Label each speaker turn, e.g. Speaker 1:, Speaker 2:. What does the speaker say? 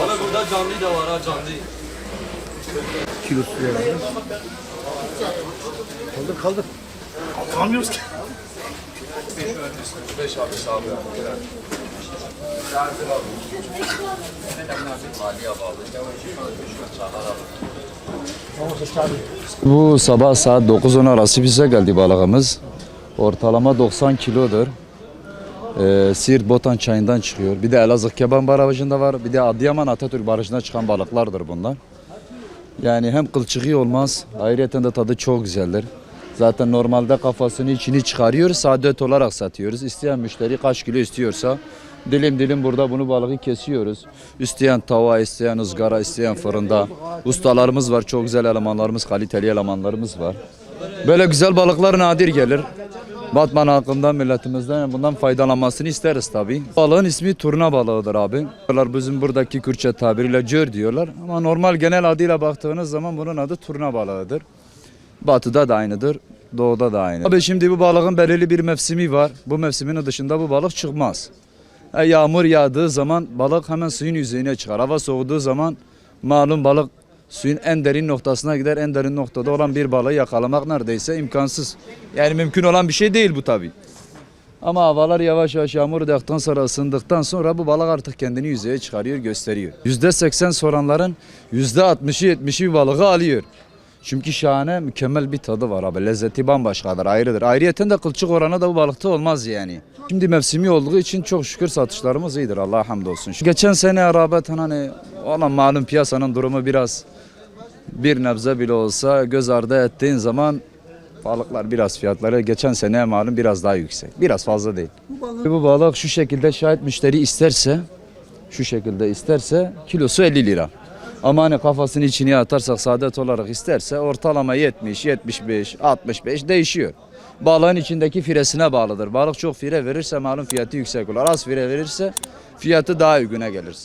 Speaker 1: Abi burada canlı da var ha canlı.
Speaker 2: Kilosu yani. Kaldır kaldır. Kalkamıyoruz ki.
Speaker 1: 5 abi abi.
Speaker 3: Bu sabah saat 9-10 arası bize geldi balığımız. Ortalama 90 kilodur. Ee, Siirt Botan çayından çıkıyor. Bir de Elazığ Keban Barajı'nda var. Bir de Adıyaman Atatürk Barajı'ndan çıkan balıklardır bunlar. Yani hem kılçığı olmaz, ayrıca de tadı çok güzeldir. Zaten normalde kafasını içini çıkarıyoruz, saadet olarak satıyoruz. İsteyen müşteri kaç kilo istiyorsa dilim dilim burada bunu balığı kesiyoruz. İsteyen tava, isteyen ızgara, isteyen fırında. Ustalarımız var, çok güzel elemanlarımız, kaliteli elemanlarımız var. Böyle güzel balıklar nadir gelir. Batman halkından, milletimizden bundan faydalanmasını isteriz tabii. Balığın ismi turna balığıdır abi. Diyorlar Bizim buradaki Kürtçe tabiriyle cör diyorlar. Ama normal genel adıyla baktığınız zaman bunun adı turna balığıdır. Batıda da aynıdır, doğuda da aynı. Abi şimdi bu balığın belirli bir mevsimi var. Bu mevsimin dışında bu balık çıkmaz. E, yağmur yağdığı zaman balık hemen suyun yüzeyine çıkar. Hava soğuduğu zaman malum balık suyun en derin noktasına gider. En derin noktada olan bir balığı yakalamak neredeyse imkansız. Yani mümkün olan bir şey değil bu tabi. Ama havalar yavaş yavaş yağmur yağdıktan sonra ısındıktan sonra bu balık artık kendini yüzeye çıkarıyor, gösteriyor. %80 soranların %60'ı 70'i balığı alıyor. Çünkü şahane mükemmel bir tadı var abi. Lezzeti bambaşkadır, ayrıdır. Ayrıyeten de kılçık oranı da bu balıkta olmaz yani. Şimdi mevsimi olduğu için çok şükür satışlarımız iyidir. Allah'a hamdolsun. Geçen sene rağbeten hani olan malum piyasanın durumu biraz bir nebze bile olsa göz ardı ettiğin zaman balıklar biraz fiyatları geçen seneye malum biraz daha yüksek. Biraz fazla değil. Bu balık şu şekilde şayet müşteri isterse şu şekilde isterse kilosu 50 lira. Ama hani kafasını içine atarsak saadet olarak isterse ortalama 70, 75, 65 değişiyor. Balığın içindeki firesine bağlıdır. Balık çok fire verirse malum fiyatı yüksek olur. Az fire verirse fiyatı daha uyguna gelir.